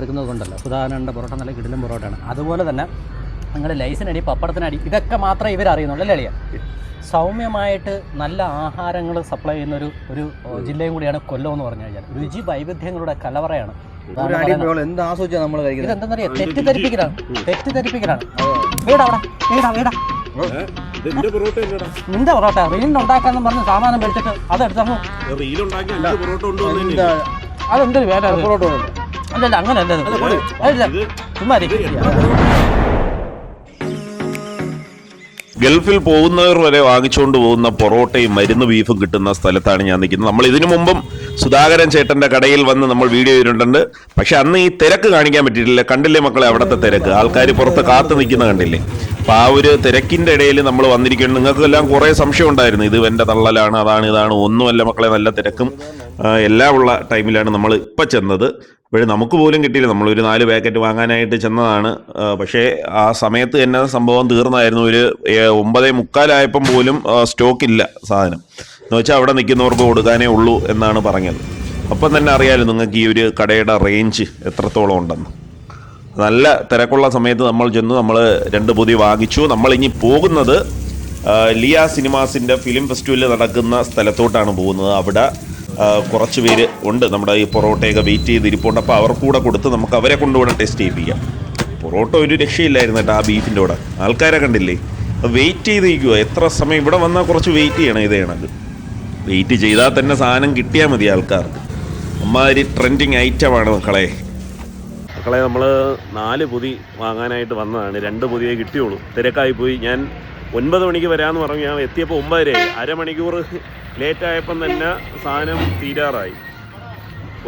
എടുക്കുന്നത് കൊണ്ടല്ലോ സുധാകരന്റെ പൊറോട്ട നല്ല കിടിലും പൊറോട്ടയാണ്. അതുപോലെ തന്നെ നിങ്ങൾ ലൈസിനടി പപ്പടത്തിനടി ഇതൊക്കെ മാത്രമേ ഇവർ അറിയുന്നുള്ളൂ അല്ലേ അളിയ? സൗമ്യമായിട്ട് നല്ല ആഹാരങ്ങൾ സപ്ലൈ ചെയ്യുന്ന ഒരു ഒരു ജില്ലയും കൂടിയാണ് കൊല്ലം എന്ന് പറഞ്ഞു കഴിഞ്ഞാൽ. രുചി വൈവിധ്യങ്ങളുടെ കലവറയാണ്. ഇതെന്താണെന്നറിയാം തെറ്റിദ്ധരിപ്പിക്കലാണ്. തെറ്റിദ്ധരിപ്പിക്കലാണ്. വീടാ വീടാ വീടാ. നിന്റെ പൊറോട്ട. റീലുണ്ടാക്കാന്ന് പറഞ്ഞ് സാമാനം മേടിച്ചിട്ട് അതെടുത്തങ്ങ് അതെന്തൊരു വേറെ പൊറോട്ട. അല്ലല്ല അല്ല അല്ല ഇത് ചുമ്മാ. ഗൾഫിൽ പോകുന്നവർ വരെ വാങ്ങിച്ചുകൊണ്ട് പോകുന്ന പൊറോട്ടയും മരുന്ന് ബീഫും കിട്ടുന്ന സ്ഥലത്താണ് ഞാൻ നിൽക്കുന്നത്. നമ്മൾ ഇതിനു മുമ്പും സുധാകരൻ ചേട്ടന്റെ കടയിൽ വന്ന് നമ്മൾ വീഡിയോ ചെയ്തിട്ടുണ്ട് പക്ഷെ അന്ന് ഈ തിരക്ക് കാണിക്കാൻ പറ്റിയിട്ടില്ല. കണ്ടില്ലേ മക്കളെ അവിടുത്തെ തിരക്ക്. ആൾക്കാർ പുറത്ത് കാത്തു നിൽക്കുന്ന കണ്ടില്ലേ? അപ്പൊ ആ ഒരു തിരക്കിന്റെ ഇടയിൽ നമ്മൾ വന്നിരിക്കുന്നു നിങ്ങൾക്കെല്ലാം കുറെ സംശയം ഉണ്ടായിരുന്നു. ഇത് എന്റെ തള്ളലാണ് അതാണ് ഇതാണ് ഒന്നുമല്ല മക്കളെ നല്ല തിരക്കും. എല്ലാം ഉള്ള ടൈമിലാണ് നമ്മൾ ഇപ്പം ചെന്നത്. പക്ഷേ നമുക്ക് പോലും കിട്ടിയില്ല. നമ്മളൊരു നാല് പാക്കറ്റ് വാങ്ങാനായിട്ട് ചെന്നതാണ്. പക്ഷേ ആ സമയത്ത് തന്നെ സംഭവം തീർന്നായിരുന്നു. ഒരു ഒമ്പതേ മുക്കാലായപ്പം പോലും സ്റ്റോക്കില്ല സാധനം. എന്ന് വെച്ചാൽ അവിടെ നിൽക്കുന്നവർക്ക് കൊടുക്കാനേ ഉള്ളൂ എന്നാണ് പറഞ്ഞത്. അപ്പം തന്നെ അറിയാലോ നിങ്ങൾക്ക് ഈ ഒരു കടയുടെ റേഞ്ച് എത്രത്തോളം ഉണ്ടെന്ന്. നല്ല തിരക്കുള്ള സമയത്ത് നമ്മൾ ചെന്നു. നമ്മൾ രണ്ട് പൊതി വാങ്ങിച്ചു. നമ്മൾ ഇനി പോകുന്നത് ലിയ സിനിമാസിന്റെ ഫിലിം ഫെസ്റ്റിവൽ നടക്കുന്ന സ്ഥലത്തോട്ടാണ് പോകുന്നത്. അവിടെ കുറച്ച് പേര് ഉണ്ട്. നമ്മുടെ ഈ പൊറോട്ടയൊക്കെ വെയിറ്റ് ചെയ്ത് ഇരിപ്പുണ്ട് അപ്പോൾ അവർക്ക് കൂടെ കൊടുത്ത് നമുക്ക് അവരെ കൊണ്ടുകൂടെ ടെസ്റ്റ് ചെയ്യിപ്പിക്കാം. പൊറോട്ട ഒരു രക്ഷയില്ലായിരുന്നു കേട്ടോ ആ ബീഫിന്റെ കൂടെ. ആൾക്കാരെ കണ്ടില്ലേ? വെയിറ്റ് ചെയ്തിരിക്കുക എത്ര സമയം ഇവിടെ വന്നാൽ കുറച്ച് വെയിറ്റ് ചെയ്യണം ഇതേ വെയിറ്റ് ചെയ്താൽ തന്നെ സാധനം കിട്ടിയാൽ മതി ആൾക്കാർക്ക്. അമ്മാതിരി ട്രെൻഡിങ് ഐറ്റമാണ് മക്കളെ. മക്കളെ നമ്മൾ നാല് പൊതി വാങ്ങാനായിട്ട് വന്നതാണ്. രണ്ട് പൊതിയെ കിട്ടിയുള്ളൂ. തിരക്കായി പോയി. ഞാൻ ഒൻപത് മണിക്ക് വരാമെന്ന് പറഞ്ഞു. ഞാൻ എത്തിയപ്പോൾ ഒമ്പതരയായി. അരമണിക്കൂർ ലേറ്റായപ്പം തന്നെ സാധനം തീരാറായി.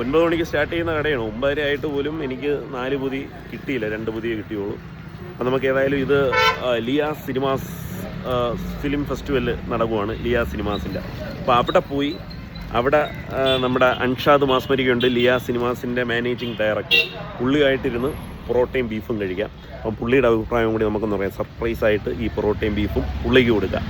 ഒൻപത് മണിക്ക് സ്റ്റാർട്ട് ചെയ്യുന്ന കടയാണ്. ഒമ്പതര ആയിട്ട് പോലും എനിക്ക് നാല് പുതി കിട്ടിയില്ല. രണ്ട് പുതിയേ കിട്ടിയുള്ളൂ. അപ്പം നമുക്ക് ഏതായാലും ഇത് ലിയ സിനിമാസ് ഫിലിം ഫെസ്റ്റിവൽ നടക്കുവാണ് ലിയ സിനിമാസിന്റെ. അപ്പോൾ അവിടെ പോയി അവിടെ നമ്മുടെ അൻഷാദ് മാസ്മരികയുണ്ട് ലിയ സിനിമാസിന്റെ മാനേജിങ് ഡയറക്ടർ. പുള്ളിയായിട്ടിരുന്ന് പൊറോട്ടയും ബീഫും കഴിക്കാം. അപ്പം പുള്ളിയുടെ അഭിപ്രായം കൂടി നമുക്കൊന്ന് പറയാം. സർപ്രൈസായിട്ട് ഈ പൊറോട്ടയും ബീഫും പുള്ളിക്ക് കൊടുക്കാം.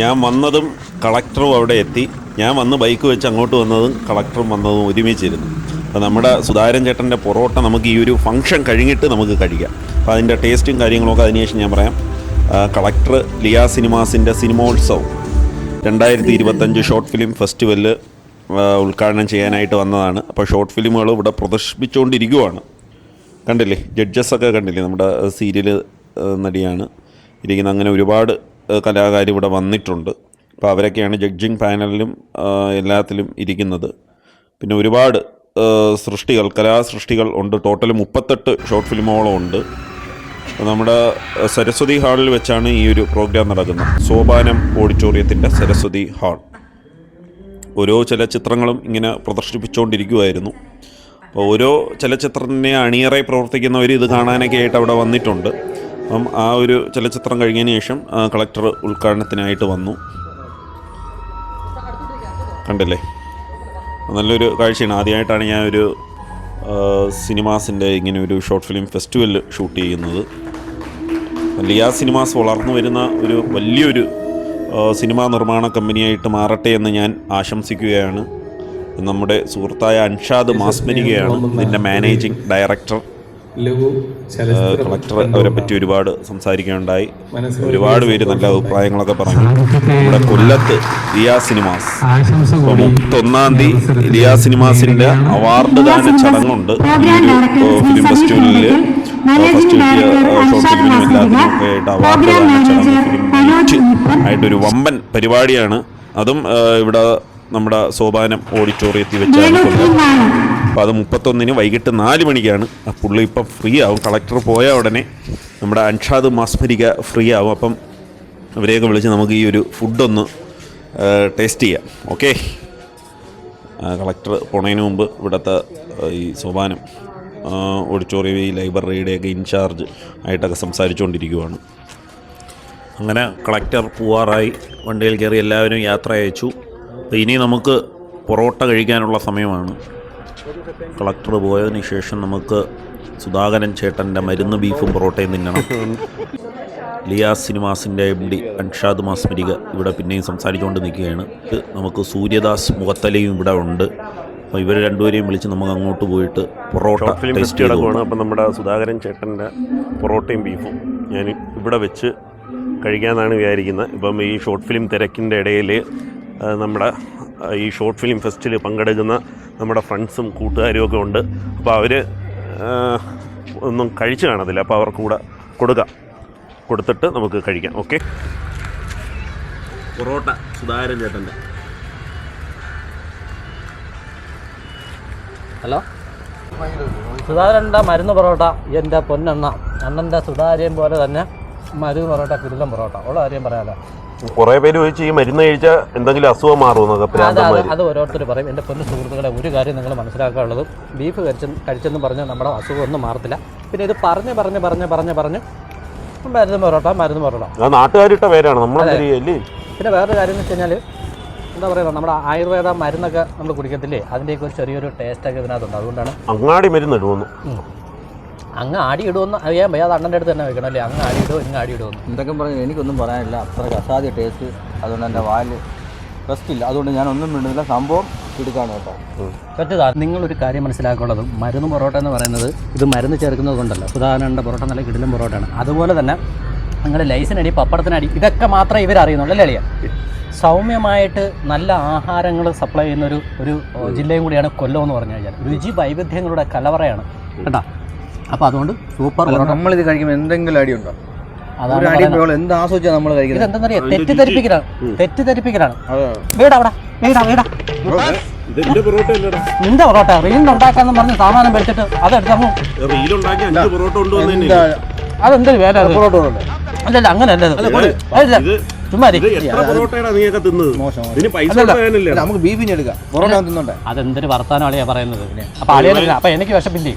ഞാൻ വന്നതും കളക്ടറും അവിടെ എത്തി. ഞാൻ വന്ന് ബൈക്ക് വെച്ച് അങ്ങോട്ട് വന്നതും കളക്ടറും വന്നതും ഒരുമിച്ചിരുന്നു. അപ്പോൾ നമ്മുടെ സുധാരൻ ചേട്ടന്റെ പൊറോട്ട നമുക്ക് ഈ ഒരു ഫംഗ്ഷൻ കഴിഞ്ഞിട്ട് നമുക്ക് കഴിക്കാം. അപ്പോൾ അതിന്റെ ടേസ്റ്റും കാര്യങ്ങളൊക്കെ അതിനുശേഷം ഞാൻ പറയാം. കളക്ടർ ലിയ സിനിമാസിന്റെ സിനിമോത്സവം. രണ്ടായിരത്തി ഇരുപത്തഞ്ച് ഷോർട്ട് ഫിലിം ഫെസ്റ്റിവലിൽ ഉദ്ഘാടനം ചെയ്യാനായിട്ട് വന്നതാണ്. അപ്പോൾ ഷോർട്ട് ഫിലിമുകൾ ഇവിടെ പ്രദർശിപ്പിച്ചുകൊണ്ടിരിക്കുവാണ്. കണ്ടില്ലേ? ജഡ്ജസ് ഒക്കെ കണ്ടില്ലേ? നമ്മുടെ സീരിയൽ നടിയാണ്. ഇരിക്കുന്ന അങ്ങനെ ഒരുപാട് കലാകാർ ഇവിടെ വന്നിട്ടുണ്ട്. അപ്പോൾ അവരൊക്കെയാണ് ജഡ്ജിങ് പാനലിലും എല്ലാത്തിലും ഇരിക്കുന്നത്. പിന്നെ ഒരുപാട് സൃഷ്ടികൾ കലാസൃഷ്ടികൾ ഉണ്ട്. ടോട്ടൽ മുപ്പത്തെട്ട് ഷോർട്ട് ഫിലിമുകളും ഉണ്ട്. നമ്മുടെ സരസ്വതി ഹാളിൽ വെച്ചാണ് ഈ ഒരു പ്രോഗ്രാം നടക്കുന്നത്. സോപാനം ഓഡിറ്റോറിയത്തിന്റെ സരസ്വതി ഹാൾ. ഓരോ ചലച്ചിത്രങ്ങളും ഇങ്ങനെ പ്രദർശിപ്പിച്ചുകൊണ്ടിരിക്കുമായിരുന്നു അപ്പോൾ ഓരോ ചലച്ചിത്രത്തിന്റെ അണിയറായി പ്രവർത്തിക്കുന്നവർ ഇത് കാണാനൊക്കെ ആയിട്ട് അവിടെ വന്നിട്ടുണ്ട്. അപ്പം ആ ഒരു ചലച്ചിത്രം കഴിഞ്ഞതിന് ശേഷം കളക്ടർ ഉദ്ഘാടനത്തിനായിട്ട് വന്നു. കണ്ടില്ലേ? നല്ലൊരു കാഴ്ചയാണ്. ആദ്യമായിട്ടാണ് ഞാൻ ഒരു സിനിമാസിന്റെ ഇങ്ങനെ ഒരു ഷോർട്ട് ഫിലിം ഫെസ്റ്റിവൽ ഷൂട്ട് ചെയ്യുന്നത്. ലിയാ സിനിമാസ് വളർന്നു വരുന്ന ഒരു വലിയൊരു സിനിമാ നിർമ്മാണ കമ്പനിയായിട്ട് മാറട്ടെ എന്ന് ഞാൻ ആശംസിക്കുകയാണ്. നമ്മുടെ സുഹൃത്തായ അൻഷാദ് മാസ്മരികയാണ് ഇതിന്റെ മാനേജിംഗ് ഡയറക്ടർ. കളക്ടർ അവരെ പറ്റി ഒരുപാട് സംസാരിക്കാനുണ്ടായി ഒരുപാട് പേര് നല്ല അഭിപ്രായങ്ങളൊക്കെ പറഞ്ഞു. നമ്മുടെ കൊല്ലത്ത് ലിയാ സിനിമാസ്. മുപ്പത്തൊന്നാം തീയതി ലിയാ സിനിമാസിന്റെ അവാർഡ് ദാന ചടങ്ങുണ്ട്. ഫിലിം ഫെസ്റ്റിവലിൽ ഫസ്റ്റ് കിട്ടിയ ഷോർട്ട് ഫിലിമിനും എല്ലാത്തിനും ഒക്കെ ആയിട്ട് അവാർഡ് ദാന ചടങ്ങ്. ഫിലിം ആയിട്ടൊരു വമ്പൻ പരിപാടിയാണ്. അതും ഇവിടെ നമ്മുടെ സോപാനം ഓഡിറ്റോറിയത്തിൽ വെച്ചാണ് അപ്പോൾ അത് മുപ്പത്തൊന്നിന് വൈകിട്ട് നാല് മണിക്കാണ്. ആ പുള്ളി ഇപ്പം ഫ്രീ ആവും. കളക്ടർ പോയ ഉടനെ നമ്മുടെ അൻഷാദ് മാസ്മരിക ഫ്രീ ആവും. അപ്പം അവരെയൊക്കെ വിളിച്ച് നമുക്ക് ഈ ഒരു ഫുഡൊന്ന് ടേസ്റ്റ് ചെയ്യാം. ഓക്കെ കളക്ടർ പോണതിന് മുമ്പ് ഇവിടുത്തെ ഈ സോപാനം ഓഡിറ്റോറിയം ഈ ലൈബ്രറിയുടെയൊക്കെ ഇൻചാർജ് ആയിട്ടൊക്കെ സംസാരിച്ചുകൊണ്ടിരിക്കുവാണ് അങ്ങനെ കളക്ടർ പോവാറായി. വണ്ടിയിൽ കയറി എല്ലാവരും യാത്ര അയച്ചു. അപ്പോൾ ഇനി നമുക്ക് പൊറോട്ട കഴിക്കാനുള്ള സമയമാണ്. കളക്ടർ പോയതിന് ശേഷം നമുക്ക് സുധാകരൻ ചേട്ടന്റെ മരുന്ന് ബീഫും പൊറോട്ടയും തിന്നണം. ലിയാസ് സിനിമാസിന്റെ എം ഡി അൻഷാദ് മാസ്മരിക ഇവിടെ പിന്നെയും സംസാരിച്ചുകൊണ്ട് നിൽക്കുകയാണ്. നമുക്ക് സൂര്യദാസ് മുഖത്തലയും ഇവിടെ ഉണ്ട്. അപ്പോൾ ഇവർ രണ്ടുപേരെയും വിളിച്ച് നമുക്ക് അങ്ങോട്ട് പോയിട്ട് പൊറോട്ട ടേസ്റ്റ് കിടക്കുവാണ്. അപ്പം നമ്മുടെ സുധാകരൻ ചേട്ടന്റെ പൊറോട്ടയും ബീഫും ഞാൻ ഇവിടെ വെച്ച് കഴിക്കാമെന്നാണ് വിചാരിക്കുന്നത്. ഇപ്പം ഈ ഷോർട്ട് ഫിലിം തിരക്കിന്റെ ഇടയിൽ നമ്മുടെ ഈ ഷോർട്ട് ഫിലിം ഫെസ്റ്റിൽ പങ്കെടുക്കുന്ന നമ്മുടെ ഫ്രണ്ട്സും കൂട്ടുകാരും ഒക്കെ ഉണ്ട്. അപ്പോൾ അവർ ഒന്നും കഴിച്ചു കാണത്തില്ല. അപ്പോൾ അവർക്ക് കൂടെ കൊടുക്കാം. കൊടുത്തിട്ട് നമുക്ക് കഴിക്കാം. ഓക്കെ? പൊറോട്ട സുധാകരൻ ചേട്ടന്റെ. ഹലോ? സുധാകരന്റെ മരുന്ന് പൊറോട്ട എന്റെ പൊന്നെണ്ണ. അണ്ണന്റെ സുധാര്യം പോലെ തന്നെ മരുന്ന് പൊറോട്ട കിരുതം പൊറോട്ട. ഉള്ള കാര്യം പറയാമല്ലോ കുറേ പേര് ചോദിച്ചു ഈ മരുന്ന് കഴിച്ചാൽ എന്തെങ്കിലും അസുഖം മാറുമെന്നൊക്കെ അത് ഓരോരുത്തർ പറയും. എന്റെ പൊന്നു സുഹൃത്തുക്കളെ ഒരു കാര്യം നിങ്ങൾ മനസ്സിലാക്കാനുള്ളത്. ബീഫ് കഴിച്ച കഴിച്ചെന്ന് പറഞ്ഞാൽ നമ്മുടെ അസുഖം ഒന്നും മാറത്തില്ല. പിന്നെ ഇത് പറഞ്ഞ് പറഞ്ഞ് പറഞ്ഞ് പറഞ്ഞ് പറഞ്ഞ് മരുന്ന് പൊറോട്ട മരുന്ന് പൊറോട്ട. നാട്ടുകാരിട്ട പേരാണ്. നമ്മളെന്തരികയല്ലേ പിന്നെ വേറൊരു കാര്യം എന്ന് വെച്ച് കഴിഞ്ഞാൽ എന്താ പറയുക നമ്മുടെ ആയുർവേദ മരുന്നൊക്കെ നമ്മൾ കുടിക്കത്തില്ലേ? അതിന്റെയൊക്കെ ഒരു ചെറിയൊരു ടേസ്റ്റൊക്കെ ഇതിനകത്തുണ്ട്. അതുകൊണ്ടാണ് അങ്ങാടി മരുന്ന് ഇടുമെന്ന്. അങ്ങ് ആടി ഇടുമെന്ന് അറിയാൻ വയ്യാതെ അണ്ണന്റെ അടുത്ത് തന്നെ വെക്കണം അല്ലേ? അങ്ങ് ആടി ഇടുമോ ഇങ്ങ് ആടി ഇടുമെന്ന് എന്തൊക്കെ പറഞ്ഞു? എനിക്കൊന്നും പറയാനില്ല. അത്ര അസാധ്യ ടേസ്റ്റ് അതുകൊണ്ട് എന്റെ വാൽ റെസ്റ്റ് ഇല്ല. അതുകൊണ്ട് ഞാൻ ഒന്നും മിണ്ടുന്നില്ല. സംഭവം എടുക്കാണ് കേട്ടോ. പറ്റുക നിങ്ങളൊരു കാര്യം മനസ്സിലാക്കുള്ളത് മരുന്ന് പൊറോട്ട എന്ന് പറയുന്നത് ഇത് മരുന്ന് ചേർക്കുന്നത് കൊണ്ടല്ല. സുധാകരന്റെ പൊറോട്ട നല്ല കിടിലും പൊറോട്ടയാണ്. അതുപോലെ തന്നെ നിങ്ങൾ ലൈസിനടി പപ്പടത്തിനടി ഇതൊക്കെ മാത്രമേ ഇവർ അറിയുന്നുള്ളൂ അല്ലേ അളിയ? സൗമ്യമായിട്ട് നല്ല ആഹാരങ്ങൾ സപ്ലൈ ചെയ്യുന്ന ഒരു ഒരു ജില്ലയും കൂടിയാണ് കൊല്ലം എന്ന് പറഞ്ഞു കഴിഞ്ഞാൽ. രുചി വൈവിധ്യങ്ങളുടെ കലവറയാണ്. കേട്ടോ? അപ്പോൾ അതുകൊണ്ട് സൂപ്പർ നമ്മൾ നമ്മളിത് കഴിക്കുമ്പോൾ എന്തെങ്കിലും അടിയുണ്ടോ? അടി ഉണ്ടോ എന്ത് ആസ്വദിച്ചാണ് നമ്മൾ കഴിക്കുന്നത് ഇതെന്തെന്നറിയാം? തെറ്റിദ്ധരിപ്പിക്കലാണ്. തെറ്റിദ്ധരിപ്പിക്കലാണ്. അതെ. വീടാ അവിടെ. വീടാ വീടാ. ഇതെന്റെ പൊറോട്ട അല്ലടാ. നിന്റെ പൊറോട്ട. റീലിൽ ഉണ്ടാക്കാന്ന് പറഞ്ഞ് സാമാനം വെച്ചിട്ട് അതെടുത്തപ്പോൾ റീലുണ്ടാക്കി അഞ്ച് പൊറോട്ട കൊണ്ടുവന്നെ അതെന്തൊരു വേല? പൊറോട്ട അല്ലല്ല അങ്ങനെ. നമുക്ക് ബീഫിന് എടുക്കാം. അതെന്തൊരു വർത്താനം അളിയാ പറയുന്നത് അപ്പൊ അളിയാ അപ്പൊ എനിക്ക് വിഷമില്ലേ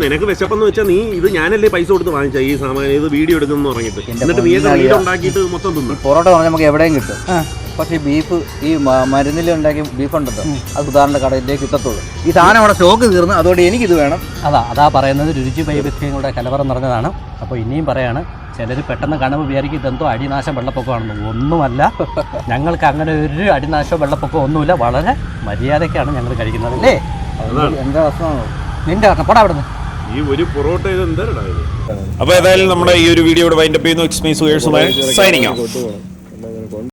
നിനക്ക് വിശപ്പെന്ന് വെച്ചാൽ നീ ഇത് ഞാനല്ലേ പൈസ കൊടുത്ത് വാങ്ങിച്ച? ഈ സാമാനം ഇത് വീഡിയോ എടുക്കുന്നു പറഞ്ഞിട്ട്. എന്നിട്ട് നീ വീഡിയോ ഉണ്ടാക്കിയിട്ട് മൊത്തം തിന്നു? പൊറോട്ട പറഞ്ഞാൽ നമുക്ക് എവിടെയും കിട്ടും. പക്ഷേ ഈ ബീഫ് ഈ മരുന്നിൽ ഉണ്ടാക്കിയ ബീഫ് ഉണ്ടല്ലോ അത് ഉദാഹരണ കടയിലേക്ക് കിട്ടത്തുള്ളൂ. ഈ സാധനം അവിടെ സ്റ്റോക്ക് തീർന്നു അതുകൊണ്ട് എനിക്കിത് വേണം. അതാ അതാ പറയുന്നത് രുചി വൈവിധ്യങ്ങളുടെ കലവറ നിറഞ്ഞതാണ്. അപ്പോൾ ഇനിയും പറയാണ് ചിലർ പെട്ടെന്ന് കാണുമ്പോൾ വിചാരിക്കും ഇതെന്തോ അടിനാശം വെള്ളപ്പൊക്കമാണെന്ന്. ഒന്നുമല്ല ഞങ്ങൾക്ക് അങ്ങനെ ഒരു അടിനാശം വെള്ളപ്പൊക്കം ഒന്നുമില്ല. വളരെ മര്യാദയ്ക്കാണ് ഞങ്ങൾ കഴിക്കുന്നത് അല്ലേ? എന്താ നിന്റെ കാരണം പോടാ അവിടുന്ന്. ഈ ഒരു പൊറോട്ട ഇത് എന്താ ഇത്? അപ്പോൾ ഏതായാലും നമ്മുടെ ഈ ഒരു വീഡിയോ ഇവിടെ വൈൻഡപ്പ് ചെയ്യുന്നു. എക്സ്മീ സുഹേഷ് സൈനിങ്